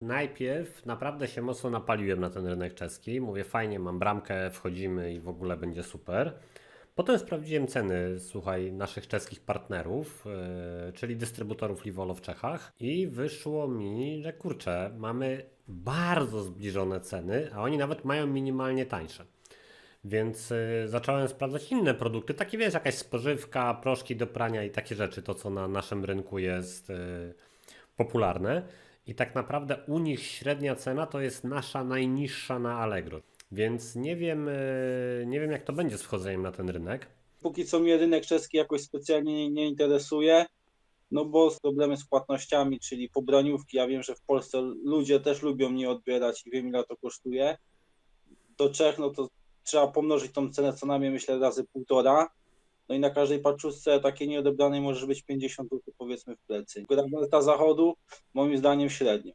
Najpierw naprawdę się mocno napaliłem na ten rynek czeski. Mówię, fajnie, mam bramkę, wchodzimy i w ogóle będzie super. Potem sprawdziłem ceny, słuchaj, naszych czeskich partnerów, yy, czyli dystrybutorów Livolo w Czechach i wyszło mi, że kurczę, mamy bardzo zbliżone ceny, a oni nawet mają minimalnie tańsze. Więc y, zacząłem sprawdzać inne produkty, takie wiesz, jakaś spożywka, proszki do prania i takie rzeczy, to co na naszym rynku jest y, popularne. I tak naprawdę u nich średnia cena to jest nasza najniższa na Allegro. Więc nie wiem, y, nie wiem jak to będzie z wchodzeniem na ten rynek. Póki co mnie rynek czeski jakoś specjalnie nie, nie interesuje, no bo problemy z płatnościami, czyli pobraniówki. Ja wiem, że w Polsce ludzie też lubią mnie odbierać i wiem ile to kosztuje. Do Czech, no to trzeba pomnożyć tą cenę co najmniej myślę razy półtora. No i na każdej paczuszce takiej nieodebranej może być 50 zł powiedzmy w plecy. Granata zachodu moim zdaniem średnio.